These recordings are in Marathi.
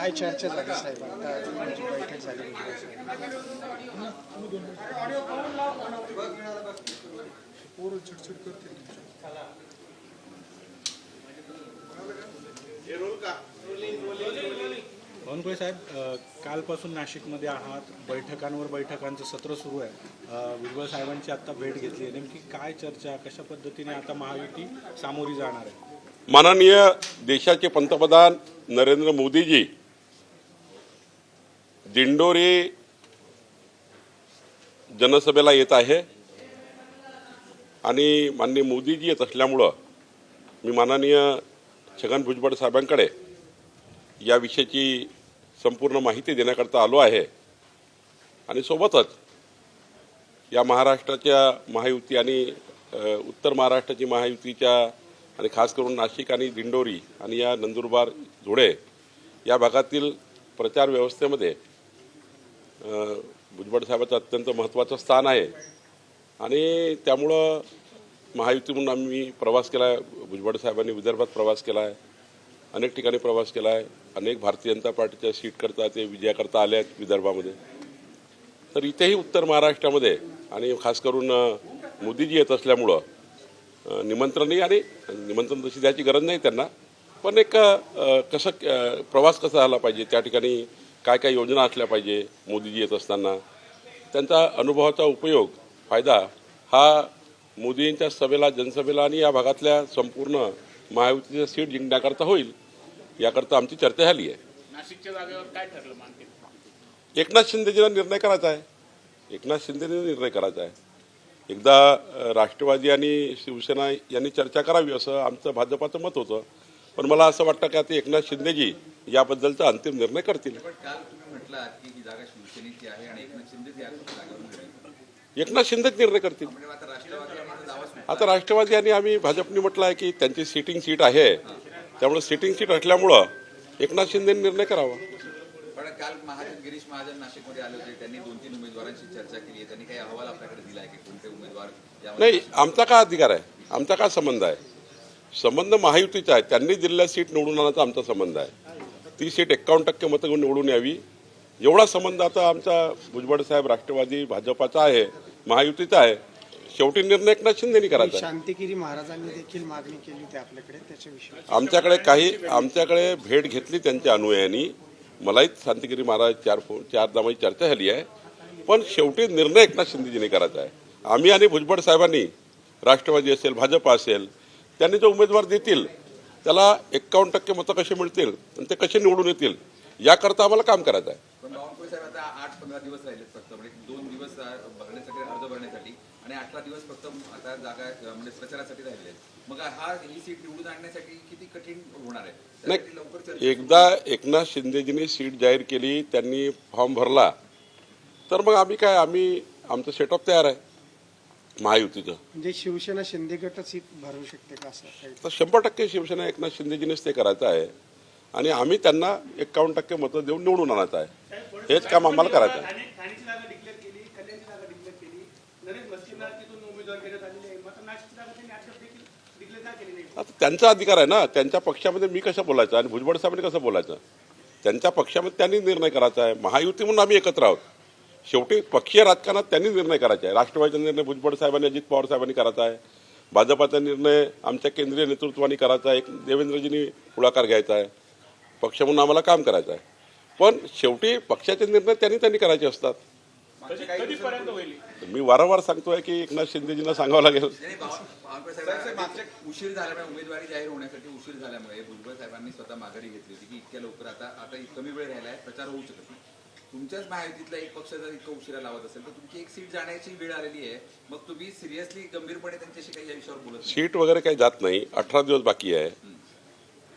काय चर्चा झाली साहेब? आता आमची बैठक झाली. पोरं चिडचिड करतील बावनकुळे साहेब कालपासून नाशिकमध्ये आहात. बैठकांवर बैठकांचं सत्र सुरू आहे. भुजबळ साहेबांची आता भेट घेतली आहे. नेमकी काय चर्चा कशा पद्धतीने आता महायुती सामोरी जाणार आहे? माननीय देशाचे पंतप्रधान नरेंद्र मोदीजी दिंडोरी जनसभेला येत आहे. आणि माननीय मोदीजी येत असल्यामुळं मी माननीय छगन भुजबळ साहेबांकडे या विषयाची संपूर्ण माहिती देण्याकरता आलो आहे. आणि सोबतच या महाराष्ट्राच्या महायुती आणि उत्तर महाराष्ट्राची महायुतीच्या आणि खास करून नाशिक आणि दिंडोरी आणि या नंदुरबार धुळे या भागातील प्रचार व्यवस्थेमध्ये भुजबळ साहेबाचं अत्यंत महत्त्वाचं स्थान आहे. आणि त्यामुळं महायुती म्हणून आम्ही प्रवास केला आहे भुजबळ साहेबांनी विदर्भात प्रवास केला आहे अनेक ठिकाणी प्रवास केला आहे अनेक भारतीय जनता पार्टीच्या सीटकरता ते विजयाकरता आले आहेत विदर्भामध्ये. तर इथेही उत्तर महाराष्ट्रामध्ये आणि खास करून मोदीजी येत असल्यामुळं निमंत्रणही आणि निमंत्रण तशी द्यायची गरज नाही त्यांना. पण एक कसं प्रवास कसा झाला पाहिजे? त्या ठिकाणी काय काय योजना असल्या पाहिजे मोदीजी येत असताना. त्यांचा अनुभवाचा उपयोग फायदा हा मोदींच्या सभेला जनसभेला आणि या भागातल्या संपूर्ण महायुतीच्या सीट जिंकण्याकरता होईल याकरता आमची चर्चा झाली आहे. नाशिकच्या जागेवर काय ठरलं एकनाथ शिंदेजीला निर्णय करायचा आहे. एकनाथ शिंदेने निर्णय करायचा आहे. एकदा राष्ट्रवादी आणि शिवसेना यांनी चर्चा करावी असं आमचं भाजपाचं मत होतं. पण मला असं वाटतं की आता एकनाथ शिंदेजी याबद्दलचा अंतिम निर्णय करतील. एकनाथ शिंदेच निर्णय करतील. म्हणजे आता राष्ट्रवादी आणि आम्ही भाजपने म्हटलं आहे की त्यांची सिटिंग सीट आहे. त्यामुळे सिटिंग सीट असल्यामुळं एकनाथ शिंदेने निर्णय करावा. पण काल महाजन गिरीश महाजन नाशिकमध्ये आले होते. त्यांनी दोन तीन उमेदवारांशी चर्चा केली त्यांनी काही अहवाल आपल्याकडे दिला आहे की कोणते उमेदवार नाही आमचा काय अधिकार आहे? आमचा काय संबंध आहे? संबंध महायुतीचा आहे. त्यांनी दिलेल्या सीट निवडून आणण्याचा आमचा संबंध आहे. ती सीट एक्कावन्न टक्के मतं घेऊन निवडून यावी. एवढा संबंध आता आमचा भुजबळ साहेब राष्ट्रवादी भाजपाचा आहे महायुतीचा आहे. शेवटी निर्णय एकनाथ शिंदेनी करायचा आहे. शांतिगिरी महाराजांनी देखील मागणी केली होती आपल्याकडे त्याच्याविषयी. आमच्याकडे काही आमच्याकडे भेट घेतली त्यांच्या अनुयायांनी. मलाही शांतिगिरी महाराज चार फोन चार दामाची चर्चा झाली आहे. पण शेवटी निर्णय एकनाथ शिंदेजीने करायचा आहे. आम्ही आणि भुजबळ साहेबांनी राष्ट्रवादी असेल भाजप असेल त्यांनी जो उमेदवार देतील त्याला एक्कावन्न टक्के मतं कशी मिळतील आणि ते कसे निवडून येतील याकरता आम्हाला काम करायचं आहे आठ पंधरा दिवस राहिले फक्त म्हणजे दोन दिवस भरण्यासाठी अर्ज भरण्यासाठी आणि अठरा दिवस फक्त आता जागा म्हणजे प्रचारासाठी राहिले आहेत मग हा ही सीट निवडून आणण्यासाठी किती कठीण होणार आहे? लवकर एकदा एकनाथ शिंदेजींनी सीट जाहीर केली त्यांनी फॉर्म भरला. तर मग आम्ही काय आम्ही आमचं सेटअप तयार आहे. महायुतीचं म्हणजे शिवसेना शिंदे गटच भरू शकते का असं तर शंभर टक्के शिवसेना एकनाथ शिंदेजीनेच ते करायचं आहे. आणि आम्ही त्यांना एक्कावन्न टक्के मतं देऊन निवडून आणायचं आहे. हेच काम आम्हाला करायचं आहे. आता त्यांचा अधिकार आहे ना. त्यांच्या पक्षामध्ये मी कसं बोलायचं? आणि भुजबळ साहेबांनी कसं बोलायचं? त्यांच्या पक्षामध्ये त्यांनी निर्णय करायचा आहे. महायुती म्हणून आम्ही एकत्र आहोत. शेवटी पक्षीय राजकारणात त्यांनी निर्णय करायचा आहे. राष्ट्रवादीचा निर्णय भुजबळ साहेबांनी अजित पवार साहेबांनी करायचा आहे. भाजपाचा निर्णय आमच्या केंद्रीय नेतृत्वाने करायचा आहे. एक देवेंद्रजींनी पुढाकार घ्यायचा आहे. पक्ष म्हणून आम्हाला काम करायचं आहे. पण शेवटी पक्षाचे निर्णय त्यांनी त्यांनी करायचे असतात. कधीपर्यंत होईल? मी वारंवार सांगतोय की एकनाथ शिंदेजींना सांगावं लागेल. उशीर झाल्यामुळे उमेदवारी जाहीर होण्यासाठी उशीर झाल्यामुळे भुजबळ साहेबांनी स्वतः माघारी घेतली होती की इतक्या लवकर आता आता कमी वेळ राहिला आहे प्रचार होऊ शकत नाही. तुमच्याच महायुतीतला एक पक्ष जर इतकं उशिरा लावत असेल तर तुमची एक सीट जाण्याची वेळ आलेली आहे. मग तुम्ही सिरियसली गंभीरपणे त्यांच्याशी काही या विषयावर बोलत सीट वगैरे काही जात नाही. अठरा दिवस बाकी आहे.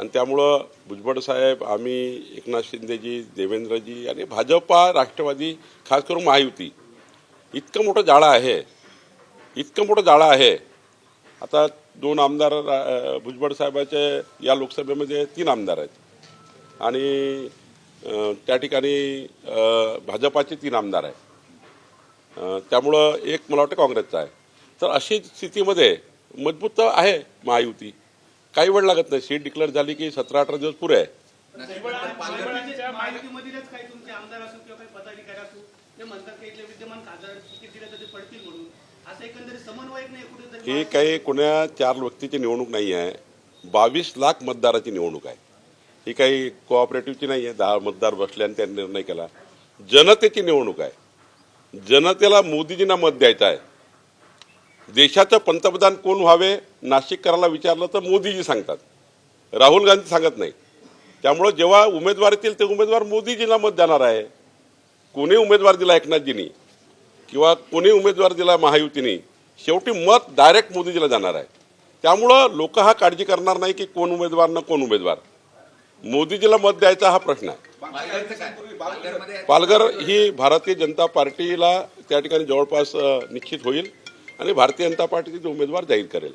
आणि त्यामुळं भुजबळ साहेब आम्ही एकनाथ शिंदेजी देवेंद्रजी आणि भाजपा राष्ट्रवादी खास करून महायुती इतकं मोठं जाळं आहे. इतकं मोठं जाळं आहे. आता दोन आमदार भुजबळ साहेबाचे या लोकसभेमध्ये तीन आमदार आहेत. आणि त्या ठिकाणी भाजपाचे तीन आमदार आहेत. अं, त्यामुळं एक मला वाटतं काँग्रेसचा आहे. तर अशी स्थितीमध्ये मजबूत तर आहे महायुती. काही वेळ लागत नाही. सीट डिक्लेअर झाली की सतरा अठरा दिवस पुरे. आहे ही काही कोण्या चार व्यक्तीची निवडणूक नाही आहे. बावीस लाख मतदाराची निवडणूक आहे. ही काही कोऑपरेटिव्हची नाही आहे. दहा मतदार बसले आणि त्यांनी निर्णय केला. जनतेची निवडणूक आहे. जनतेला मोदीजींना मत द्यायचं आहे. देशाचं पंतप्रधान कोण व्हावे नाशिककराला विचारलं तर मोदीजी सांगतात. राहुल गांधी सांगत नाही. त्यामुळं जेव्हा उमेदवार येतील ते उमेदवार मोदीजींना मत देणार आहे. कोणी उमेदवार दिला एकनाथजींनी किंवा कोणी उमेदवार दिला महायुतीने शेवटी मत डायरेक्ट मोदीजीला जाणार आहे. त्यामुळं लोक हा काळजी करणार नाही की कोण उमेदवार ना कोण उमेदवार. मोदीजीला मत द्यायचा हा प्रश्न आहे. पालघर ही भारतीय जनता पार्टीला त्या ठिकाणी जवळपास निश्चित होईल आणि भारतीय जनता पार्टीचे उमेदवार जाहीर करेल.